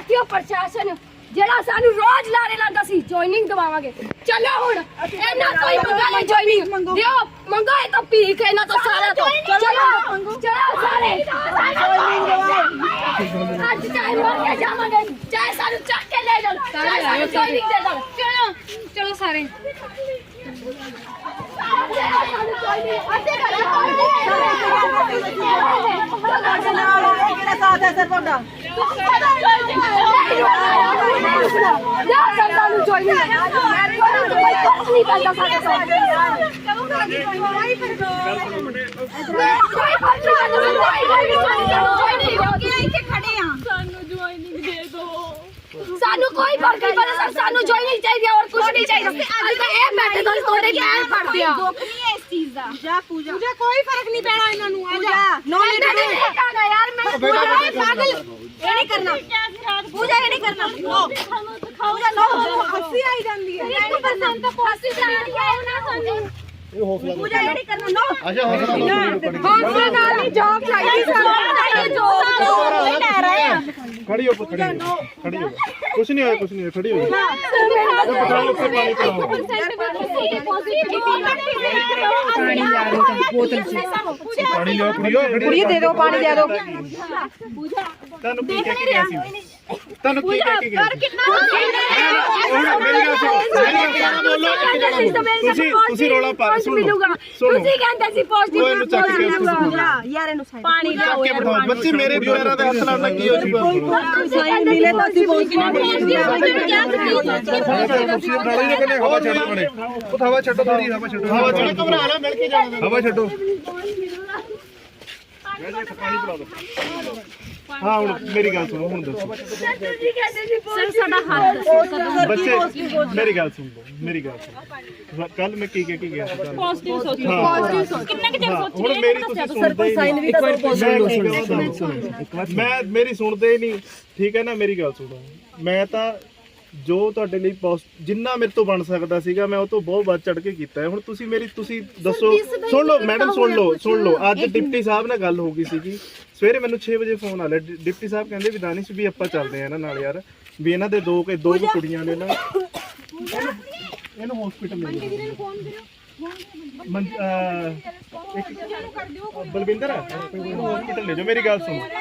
ਪਾਰਟੀਓ ਪ੍ਰਸ਼ਾਸਨ। ਜਿਹੜਾ ਸਾਨੂੰ ਰੋਜ਼ ਲਾਰੇ ਲਾਉਂਦਾ ਸੀ ਜੁਆਇਨਿੰਗ ਦਵਾਵਾਂਗੇ। ਚਲੋ ਹੁਣ ਇਹਨਾਂ ਕੋਈ ਮੰਗਾ ਨਹੀਂ ਜੁਆਇਨਿੰਗ ਦਿਓ ਮੰਗੋ। ਇਹ ਤਾਂ ਭੀਖ ਇਹਨਾਂ ਤੋਂ ਸਾਰਾ ਤੋਂ। ਚਲੋ ਚਲੋ ਸਾਰੇ। ਅੱਜ ਚਾਹੇ ਮਰ ਕੇ ਜਾਵਾਂਗੇ ਚਾਹੇ ਸਾਨੂੰ ਚੱਕ ਕੇ ਲੈ ਜਾਣ ਚਾਹੇ ਸਾਨੂੰ ਜੁਆਇਨਿੰਗ ਦੇ ਦੇਣ ਚਲੋ ਚਲੋ ਸਾਰੇ। ਕਿਹੜਾ ਸਾਥ ਹੈ ਸਰ ਤੁਹਾਡਾ? ਸਾਨੂੰ ਕੋਈ ਫ਼ਰਕ ਨਹੀਂ ਪੈਂਦਾ ਸਰ ਸਾਨੂੰ ਜੁਆਇਨਿੰਗ ਚਾਹੀਦੀ ਹੈ ਔਰ ਕੁਝ ਨਹੀਂ ਚਾਹੀਦਾ ਅੱਜ ਤਾਂ ਇਹ ਬੈਠੇ ਤਾਂ ਤੁਹਾਡੇ ਕੀ ਐ ਫੜਦੇ ਆ ਜਾ ਪੂਜਾ ਪੂਜਾ। ਕੋਈ ਫ਼ਰਕ ਨਹੀਂ ਪੈਣਾ ਇਹਨਾਂ ਨੂੰ ਆ ਜਾ। ਨੋ ਮੈਂ ਨਹੀਂ ਕਹਾਂਗਾ ਯਾਰ ਮੈਂ ਪਾਗਲ ਇਹ ਨਹੀਂ ਕਰਨਾ। ਪੂਜਾ ਇਹ ਨਹੀਂ ਕਰਨਾ। ਨੋ। ਪੂਜਾ ਨੋ। ਹੱਸੀ ਆਈ ਜਾਂਦੀ ਹੈ। 1% ਤਾਂ ਫਾਸੀ ਜਾਂਦੀ ਹੈ ਉਹਨਾਂ ਸਾਨੂੰ ਪੂਜਾ ਇਹ ਨਹੀਂ ਕਰਨਾ। ਨੋ। ਅੱਛਾ ਹੌਸਲਾ ਹੌਸਲਾ ਨਾਲ ਨਹੀਂ ਜੋਬ ਚਾਹੀਦੀ ਸਾਨੂੰ। ਜੋਬ ਨਹੀਂ ਲੈ ਰਹੇ ਆ ਖੜੀ ਹੋ। ਖੜੀ ਹੋ ਖੜੀ ਹੋ। ਕੁਛ ਨਹੀਂ ਹੋਇਆ ਕੁਛ ਨਹੀਂ ਹੋਇਆ ਖੜੀ ਹੋ ਪਤਾ ਉੱਤੇ ਪਾਣੀ ਲਿਓ ਕੁੜੀਓ ਕੁੜੀ ਦੇ ਦਿਓ ਪਾਣੀ ਦੇ ਦਿਓ। ਤੁਹਾਨੂੰ ਕੀ ਕਹਿ ਕੇ ਗਿਆ ਸੀ ਤੁਹਾਨੂੰ ਕੀ ਕਹਿ ਕੇ ਗਿਆ ਸੀ ਹੁਣ ਮੇਰੀ ਗੱਲ ਸੁਣੋ ਮੇਰੀ ਗੱਲ ਸੁਣੋ ਬੋਲੋ ਇੱਕ ਜਣਾ ਤੁਸੀਂ ਤੁਸੀਂ ਰੋਲਾ ਪਾ ਸੁਣ। ਤੁਸੀਂ ਕਹਿੰਦੇ ਸੀ ਪੋਸਟਿਵ ਉਹ ਇਹਨੂੰ ਚੱਕ ਕੇ ਯਾਰ ਇਹਨੂੰ ਸਾਈਡ ਪਾਣੀ ਬਿਠਾਓ ਬੱਚੇ ਮੇਰੇ ਪੈਰਾਂ ਦੇ ਹੱਥ ਲਾਉਣਾ ਕੀ ਹੋ ਜੂਗਾ ਸਾਈਨ ਮਿਲੇ ਤਾਂ ਅਸੀਂ ਨਾਲੇ ਕਹਿੰਦੇ ਹਵਾ ਛੱਡੋ ਬਣੇ ਉਹ ਹਵਾ ਛੱਡੋ ਥੋੜੀ ਹਵਾ ਛੱਡੋ ਹਵਾ ਛੱਡੋ ਘਬਰਾ ਨਾ ਮਿਲ ਕੇ ਜਾਣਾ ਹਵਾ ਛੱਡੋ। ਪਾਣੀ ਪਿਲਾ ਦਿਓ ਹਾਂ ਹੁਣ ਮੇਰੀ ਗੱਲ ਸੁਣੋ ਹੁਣ ਦੱਸੋ। ਸਰ ਸਾਡਾ ਹੱਥ ਬੱਚੇ ਮੇਰੀ ਗੱਲ ਸੁਣ ਲਓ ਮੇਰੀ ਗੱਲ ਸੁਣੋ ਕੱਲ ਮੈਂ ਕੀ ਕਹਿ ਕੇ ਗਿਆ ਸੀ ਪੋਜ਼ਿਟਿਵ ਸੋਚੋ ਹਾਂ। ਕਿੰਨੇ ਕਿ ਚਿਰ ਹਾਂ, ਸੋਚੀ ਹੁਣ ਮੇਰੀ ਤੁਸੀਂ ਸੁਣਦੇ ਹੀ ਨਹੀਂ। ਇੱਕ ਵਾਰ ਮੈਂ ਕੀ ਕਹਾਂ ਮੈਂ ਮੇਰੀ ਸੁਣਦੇ ਹੀ ਨਹੀਂ। ਠੀਕ ਹੈ ਨਾ ਮੇਰੀ ਗੱਲ ਸੁਣੋ। ਮੈਂ ਤਾਂ ਜੋ ਤੁਹਾਡੇ ਲਈ ਪੋਸ- ਜਿੰਨਾ ਮੇਰੇ ਤੋਂ ਬਣ ਸਕਦਾ ਸੀਗਾ ਮੈਂ ਉਹ ਤੋਂ ਬਹੁਤ ਵੱਧ ਚੜ ਕੇ ਕੀਤਾ ਹੈ। ਹੁਣ ਤੁਸੀਂ ਮੇਰੀ ਤੁਸੀਂ ਦੱਸੋ ਸੁਣ ਲਓ ਮੈਡਮ ਸੁਣ ਲਓ ਸੁਣ ਲਓ। ਅੱਜ ਡਿਪਟੀ ਸਾਹਿਬ ਨਾਲ ਗੱਲ ਹੋ ਗਈ ਸੀਗੀ। ਸਵੇਰੇ ਮੈਨੂੰ 6 ਵਜੇ ਫੋਨ ਆ ਲਿਆ। ਡਿ- ਡਿਪਟੀ ਸਾਹਿਬ ਕਹਿੰਦੇ ਵੀ ਦਾਨਿਸ਼ ਵੀ ਆਪਾਂ ਚੱਲਦੇ ਆ ਇਹਨਾਂ ਨਾਲ ਯਾਰ। ਵੀ ਇਹਨਾਂ ਦੇ ਦੋ ਕੇ ਦੋ ਕੁ ਕੁੜੀਆਂ ਨੇ ਨਾ। ਇਹਨੂੰ ਹਸਪੀਟਲ ਲੈ ਜਾਓ। ਅਹ, ਇੱਕ ਬਲਵਿੰਦਰ ਹਸਪੀਟਲ ਲੈ ਜਾਓ। ਮੇਰੀ ਗੱਲ ਸੁਣੋ।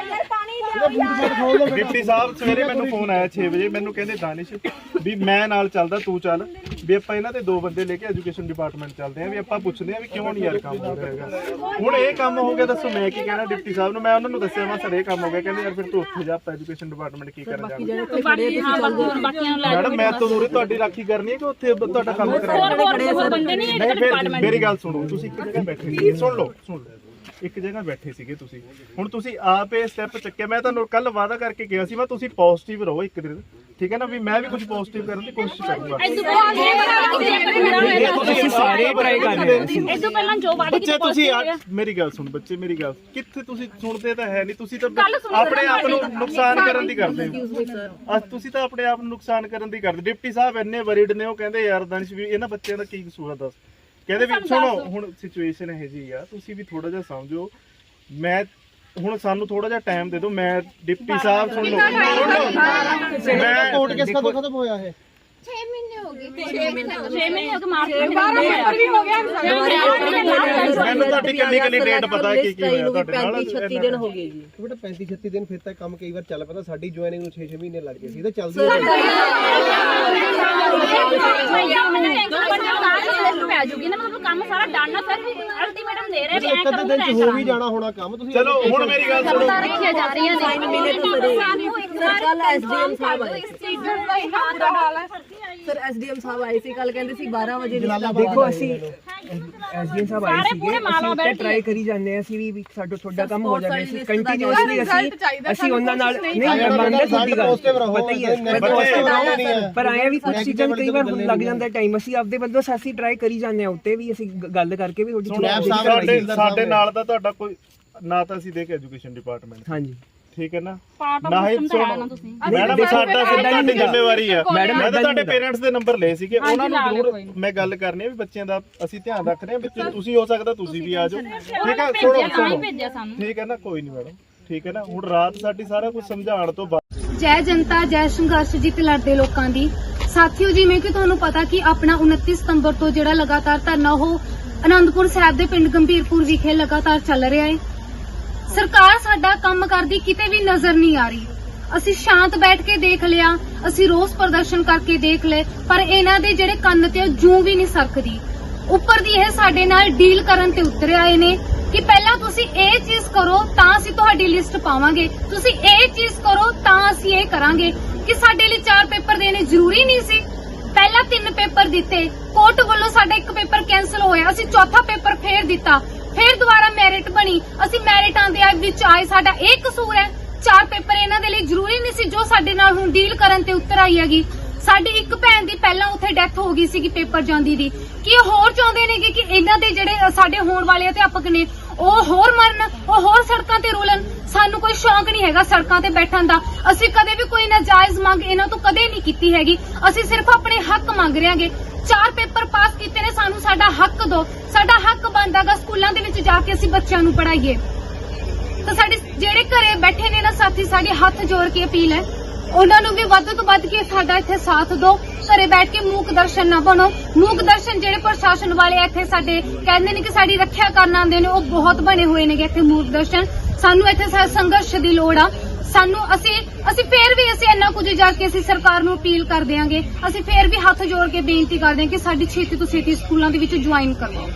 ਡਿਪਟੀ ਸਾਹਿਬ ਸਵੇਰੇ ਮੈਨੂੰ ਫੋਨ ਆਇਆ 6 ਵਜੇ ਮੈਨੂੰ ਕਹਿੰਦੇ ਦਾਨਿਸ਼ ਵੀ ਮੈਂ ਨਾਲ ਚੱਲਦਾ ਤੂੰ ਚੱਲ ਵੀ ਆਪਾਂ ਇਹਨਾਂ ਦੇ ਦੋ ਬੰਦੇ ਲੈ ਕੇ ਐਜੂਕੇਸ਼ਨ ਡਿਪਾਰਟਮੈਂਟ ਚੱਲਦੇ ਆਂ ਵੀ ਆਪਾਂ ਪੁੱਛਦੇ ਆਂ ਵੀ ਕਿਉਂ ਨਹੀਂ ਯਾਰ ਕੰਮ ਹੋ ਰਿਹਾ ਹੈਗਾ। ਹੁਣ ਇਹ ਕੰਮ ਹੋ ਗਿਆ ਦੱਸੋ ਮੈਂ ਕੀ ਕਹਿਣਾ ਡਿਪਟੀ ਸਾਹਿਬ ਨੂੰ ਮੈਂ ਉਹਨਾਂ ਨੂੰ ਦੱਸਿਆ ਮੈਂ ਸਰ ਇਹ ਕੰਮ ਹੋ ਗਿਆ ਕਹਿੰਦੇ ਯਾਰ ਫਿਰ ਤੂੰ ਉੱਥੇ ਜਾ ਆਪਾਂ ਐਜੂਕੇਸ਼ਨ ਡਿਪਾਰਟਮੈਂਟ ਕੀ ਕਰਨ ਜਾਣਾ। ਬਾਕੀ ਹਾਂ ਬਾਕੀ ਬਾਕੀਆਂ ਨੂੰ ਲੈ ਮੈਡਮ ਮੈਂ ਤਾਂ ਉਰੇ ਤੁਹਾਡੀ ਰਾਖੀ ਕਰਨੀ ਹੈ ਕਿ ਉੱਥੇ ਤੁਹਾਡਾ ਕੰਮ ਕਰਾਉਣਾ? ਨਹੀਂ ਮੇਰੀ ਗੱਲ ਸੁਣੋ ਤੁਸੀਂ ਇੱਕ ਜਗ੍ਹਾ ਬੈਠੇ ਸੁਣ ਲਓ ਸੁਣ ਲਓ। ਇੱਕ ਜਗ੍ਹਾ ਬੈਠੇ ਸੀਗੇ ਤੁਸੀਂ। ਹੁਣ ਤੁਸੀਂ ਆਪ ਇਹ ਸਟੈਪ ਚੱਕਿਆ। ਮੈਂ ਤੁਹਾਨੂੰ ਕੱਲ ਵਾਅਦਾ ਕਰਕੇ ਗਿਆ ਸੀ ਮੈਂ ਤੁਸੀਂ ਪੋਜ਼ਿਟਿਵ ਰਹੋ ਇੱਕ ਦਿਨ। ਠੀਕ ਹੈ ਨਾ ਵੀ ਮੈਂ ਵੀ ਕੁਝ ਪੋਜ਼ਿਟਿਵ ਕਰਨ ਦੀ ਕੋਸ਼ਿਸ਼ ਕਰੂੰਗਾ। ਤੁਸੀਂ ਸਾਰੇ ਟਰਾਈ ਕਰ ਰਹੇ ਹੋ। ਇਸ ਤੋਂ ਪਹਿਲਾਂ ਜੋ ਬਾਤ ਬੱਚੇ ਤੁਸੀਂ ਮੇਰੀ ਗੱਲ ਸੁਣ ਬੱਚੇ ਮੇਰੀ ਗੱਲ। ਕਿੱਥੇ ਤੁਸੀਂ ਸੁਣਦੇ ਤਾਂ ਹੈ ਨਹੀਂ। ਤੁਸੀਂ ਤਾਂ ਆਪਣੇ ਆਪ ਨੂੰ ਨੁਕਸਾਨ ਕਰਨ ਦੀ ਕਰਦੇ ਹੋ। ਅੱਜ ਤੁਸੀਂ ਤਾਂ ਆਪਣੇ ਆਪ ਨੂੰ ਨੁਕਸਾਨ ਕਰਨ ਦੀ ਕਰਦੇ ਡਿਪਟੀ ਸਾਹਿਬ ਇੰਨੇ ਵਰੀਡ ਨੇ ਉਹ ਕਹਿੰਦੇ ਯਾਰ ਦਨਸ਼ ਵੀ ਇਹਨਾਂ ਬੱਚਿਆਂ ਦਾ ਕੀ ਕਸੂਰ ਆ ਦੱਸ? ਕਹਿੰਦੇ ਵੀ ਸੁਣੋ ਹੁਣ ਸਿਚੁਏਸ਼ਨ ਇਹ ਜੀ ਆ ਤੁਸੀਂ ਵੀ ਥੋੜਾ ਜਿਹਾ ਸਮਝੋ। ਮੈਂ ਹੁਣ ਸਾਨੂੰ ਥੋੜਾ ਜਿਹਾ ਟਾਈਮ ਦੇ ਦਿਓ ਮੈਂ ਡਿਪਟੀ ਸਾਹਿਬ ਸੁਣ ਲਓ। ਮੈਂ ਕੋਰਟ ਕੇਸ ਕਦੋਂ ਖਤਮ ਹੋਇਆ ਹੈ 6 ਮਹੀਨੇ ਹੋ ਗਏ। ਮਾਰਚ ਵਿੱਚ 12 ਵੀ ਹੋ ਗਿਆ ਮੈਨੂੰ ਤੁਹਾਡੀ ਕਿੰਨੀ ਕਿੰਨੀ ਡੇਟ ਪਤਾ ਹੈ ਕੀ ਕੀ ਹੋਇਆ ਤੁਹਾਡੇ ਨਾਲ? 36 ਦਿਨ ਹੋ ਗਏ ਜੀ। ਬੇਟਾ 35 36 ਦਿਨ ਫਿਰ ਤਾਂ ਕੰਮ ਕਈ ਵਾਰ ਚੱਲ ਪੈਂਦਾ। ਸਾਡੀ ਜੁਆਇਨਿੰਗ ਨੂੰ 6-6 ਮਹੀਨੇ ਲੱਗ ਗਏ ਸੀ। ਤੇ ਚੱਲਦੀ ਹੋ ਵੀ ਜਾਣਾ ਹੋਣਾ ਕੰਮ ਤੁਸੀਂ ਚਲੋ ਹੁਣ ਮੇਰੀ ਗੱਲ ਸੁਣੋ। ਰੱਖੀਆਂ ਜਾ ਰਹੀਆਂ ਨੇ ਮਿਲੇ ਤਾਂ ਸਰ ਕੱਲ ਐਸਡੀਐਮ ਸਾਹਿਬ ਆਏ ਸਰ ਐਸਡੀਐਮ ਸਾਹਿਬ ਆਏ ਸੀ ਕੱਲ ਕਹਿੰਦੇ ਸੀ 12 ਵਜੇ ਦੇਖੋ ਅਸੀਂ ਐਸਡੀਐਮ ਸਾਹਿਬ ਆਏ ਸੀਗੇ। ਅਸੀਂ ਉੱਤੇ ਟਰਾਈ ਕਰੀ ਜਾਂਦੇ ਹਾਂ ਅਸੀਂ ਵੀ ਵੀ ਸਾਡਾ ਤੁਹਾਡਾ ਕੰਮ ਹੋ ਜਾਵੇ ਅਸੀਂ ਕੰਟੀਨਿਊਸਲੀ ਅਸੀਂ ਅਸੀਂ ਉਹਨਾਂ ਨਾਲ ਨਹੀਂ ਮੈਂ ਮੰਨਦਾ ਤੁਹਾਡੀ ਗੱਲ। ਪਤਾ ਹੀ ਹੈ ਪਰ ਪਰ ਆਇਆ ਵੀ ਕੁਝ ਚੀਜ਼ਾਂ ਕਈ ਵਾਰ ਹੁਣ ਲੱਗ ਜਾਂਦਾ ਟਾਈਮ ਅਸੀਂ ਆਪਦੇ ਵੱਲੋਂ ਅਸੀਂ ਟਰਾਈ ਕਰੀ ਜਾਂਦੇ ਹਾਂ ਉੱਤੇ ਵੀ ਅਸੀਂ ਗੱਲ ਕਰਕੇ ਵੀ ਤੁਹਾਡੀ ਥੋੜੀ ਸਾਡੇ ਸਾਡੇ ਨਾਲ ਦਾ ਤੁਹਾਡਾ ਕੋਈ ਨਾ ਤਾਂ ਅਸੀਂ ਦੇਖ ਐਜੂਕੇਸ਼ਨ ਡਿਪਾਰਟਮੈਂਟ ਹਾਂਜੀ। ਠੀਕ ਹੈ ਨਾ? ਨਾ ਹੀ ਤਾਂ ਸੁਣੋ। ਤੁਸੀਂ। ਮੈਡਮ ਸਾਡਾ ਤੁਹਾਡੀ ਜ਼ਿੰਮੇਵਾਰੀ ਆ। ਮੈਡਮ, ਮੈਂ ਤਾਂ ਤੁਹਾਡੇ ਪੇਰੈਂਟਸ ਦੇ ਨੰਬਰ ਲਏ ਸੀਗੇ। ਉਹਨਾਂ ਨੂੰ ਜ਼ਰੂਰ। ਮੈਂ ਗੱਲ ਕਰਨੀ ਹੈ ਵੀ ਬੱਚਿਆਂ ਦਾ ਅਸੀਂ ਧਿਆਨ ਰੱਖ ਰਹੇ ਹਾਂ ਬੱਚੇ ਤੁਸੀਂ ਹੋ ਸਕਦਾ ਤੁਸੀਂ ਵੀ ਆ ਜਾਓ। ਠੀਕ ਹੈ ਸੁਣੋ ਤਾਂ ਸੁਣੋ। ਭੇਜਿਆ ਸਾਨੂੰ। ਠੀਕ ਹੈ ਨਾ? ਕੋਈ ਨਹੀਂ ਮੈਡਮ। ਠੀਕ ਹੈ ਨਾ? ਹੁਣ ਰਾਤ ਸਾਡੀ ਸਾਰਾ ਕੁਝ ਸਮਝਾਉਣ ਤੋਂ ਬਾਅਦ ਜੈ ਜਨਤਾ ਜੈ ਸੰਘਰਸ਼ ਜਿੱਤ ਲੜਦੇ ਲੋਕਾਂ ਦੀ। ਸਾਥੀਓ ਜਿਵੇਂ ਕਿ ਤੁਹਾਨੂੰ ਪਤਾ ਕਿ ਆਪਣਾ 29 ਸਤੰਬਰ ਤੋਂ ਜਿਹੜਾ ਲਗਾਤਾਰ ਧਰਨਾ ਉਹ ਆਨੰਦਪੁਰ ਸਾਹਿਬ ਦੇ ਪਿੰਡ ਗੰਭੀਰਪੁਰ ਵਿਖੇ ਲਗਾਤਾਰ ਚੱਲ ਰਿਹਾ ਹੈ। ਸਰਕਾਰ ਸਾਡਾ ਕੰਮ ਕਰਦੀ ਕਿਤੇ ਵੀ ਨਜ਼ਰ ਨਹੀਂ ਆ ਰਹੀ। ਅਸੀਂ ਸ਼ਾਂਤ ਬੈਠ ਕੇ ਦੇਖ ਲਿਆ, ਅਸੀਂ ਰੋਸ ਪ੍ਰਦਰਸ਼ਨ ਕਰਕੇ ਦੇਖ ਲਏ, ਪਰ ਇਹਨਾਂ ਦੇ ਜਿਹੜੇ ਕੰਨ ਤੇ ਜੂ ਵੀ ਨਹੀਂ ਸਰਕਦੀ। ਉੱਪਰ ਦੀ ਇਹ ਸਾਡੇ ਨਾਲ ਡੀਲ ਕਰਨ ਤੇ ਉਤਰੇ ਆਏ ਨੇ ਕਿ ਪਹਿਲਾਂ ਤੁਸੀਂ ਇਹ ਚੀਜ਼ ਕਰੋ, ਤਾਂ ਅਸੀਂ ਤੁਹਾਡੀ ਲਿਸਟ ਪਾਵਾਂਗੇ। ਤੁਸੀਂ ਇਹ ਚੀਜ਼ ਕਰੋ, ਤਾਂ ਅਸੀਂ ਇਹ ਕਰਾਂਗੇ। ਕਿ ਸਾਡੇ ਲਈ ਚਾਰ ਪੇਪਰ ਦੇਣੇ ਜ਼ਰੂਰੀ ਨਹੀਂ ਸੀ। ਪਹਿਲਾਂ ਤਿੰਨ ਪੇਪਰ ਦਿੱਤੇ, ਕੋਰਟ ਵੱਲੋਂ ਸਾਡਾ ਇੱਕ ਪੇਪਰ ਕੈਨਸਲ ਹੋਇਆ, ਅਸੀਂ ਚੌਥਾ ਪੇਪਰ ਫੇਰ ਦਿੱਤਾ। ਫਿਰ ਦੁਬਾਰਾ ਮੈਰਿਟ ਬਣੀ। ਅਸੀਂ ਮੈਰਿਟਾਂ ਦੇ ਵਿੱਚ ਆਏ। ਸਾਡਾ ਇਹ ਕਸੂਰ ਹੈ। ਚਾਰ ਪੇਪਰ ਇਹਨਾਂ ਦੇ ਲਈ ਜ਼ਰੂਰੀ ਨਹੀਂ ਸੀ ਜੋ ਸਾਡੇ ਨਾਲ ਹੁਣ ਡੀਲ ਕਰਨ ਤੇ ਉੱਤਰ ਆਈ ਹੈਗੀ। ਸਾਡੀ ਇੱਕ ਭੈਣ ਦੀ ਪਹਿਲਾਂ ਉੱਥੇ ਡੈਥ ਹੋ ਗਈ ਸੀਗੀ ਪੇਪਰ ਜਾਂਦੀ ਦੀ। ਕੀ ਹੋਰ ਚਾਹੁੰਦੇ ਨੇਗੇ ਕਿ ਇਹਨਾਂ ਦੇ ਜਿਹੜੇ ਸਾਡੇ ਹੋਣ ਵਾਲੇ ਅਧਿਆਪਕ ਨੇ ਉਹ ਹੋਰ ਮਰਨ, ਉਹ ਹੋਰ ਸੜਕਾਂ ਤੇ ਰੋਲਣ। ਸਾਨੂੰ ਕੋਈ ਸ਼ੌਂਕ ਨਹੀਂ ਹੈਗਾ ਸੜਕਾਂ ਤੇ ਬੈਠਣ ਦਾ। ਅਸੀਂ ਕਦੇ ਵੀ ਕੋਈ ਨਾਜਾਇਜ਼ ਮੰਗ ਇਹਨਾਂ ਤੋਂ ਕਦੇ ਨਹੀਂ ਕੀਤੀ ਹੈਗੀ। ਅਸੀਂ ਸਿਰਫ ਆਪਣੇ ਹੱਕ ਮੰਗ ਰਹੇਗੇ ਚਾਰ ਪੇਪਰ ਪਾਸ ਕੀਤੇ ਨੇ, ਸਾਨੂੰ ਸਾਡਾ ਹੱਕ ਦਿਓ ਸਾਡਾ ਹੱਕ ਬਣਦਾਗਾ ਸਕੂਲਾਂ ਦੇ ਵਿੱਚ ਜਾ ਕੇ ਅਸੀਂ ਬੱਚਿਆਂ ਨੂੰ ਪੜਾਈਏ ਤਾਂ ਸਾਡੇ ਜਿਹੜੇ ਘਰੇ ਬੈਠੇ ਨੇ ਨਾ ਸਾਥੀ, ਸਾਡੇ ਹੱਥ ਜੋੜ ਕੇ ਅਪੀਲ ਹੈ। ਉਹਨਾਂ ਨੂੰ ਵੀ ਵੱਧ ਤੋਂ ਵੱਧ ਕੇ ਸਾਡਾ ਇੱਥੇ ਸਾਥ ਦਿਓ। ਘਰੇ ਬੈਠ ਕੇ ਮੂਕ ਦਰਸ਼ਨ ਨਾ ਬਣੋ। ਮੂਕ ਦਰਸ਼ਨ ਜਿਹੜੇ ਪ੍ਰਸ਼ਾਸਨ ਵਾਲੇ ਇੱਥੇ ਸਾਡੇ ਕਹਿੰਦੇ ਨੇ ਕਿ ਸਾਡੀ ਰੱਖਿਆ ਕਰਨ ਆਉਂਦੇ ਨੇ, ਉਹ ਬਹੁਤ ਬਣੇ ਹੋਏ ਨੇਗੇ ਇੱਥੇ ਮੂਕ ਦਰਸ਼ਨ। ਸਾਨੂੰ ਇੱਥੇ ਸੰਘਰਸ਼ ਦੀ ਲੋੜ ਆ। ਸਾਨੂੰ ਅਸੀਂ ਅਸੀਂ ਫੇਰ ਵੀ ਅਸੀਂ ਇੰਨਾ ਕੁਝ ਜਾ ਕੇ ਅਸੀਂ ਸਰਕਾਰ ਨੂੰ ਅਪੀਲ ਕਰ ਦਿਆਂਗੇ। ਅਸੀਂ ਫੇਰ ਵੀ ਹੱਥ ਜੋੜ ਕੇ ਬੇਨਤੀ ਕਰਦੇ ਹਾਂ ਕਿ ਸਾਡੀ ਛੇਤੀ ਤੋਂ ਛੇਤੀ ਸਕੂਲਾਂ ਦੇ ਵਿੱਚ ਜੁਆਇਨ ਕਰਵਾਓ।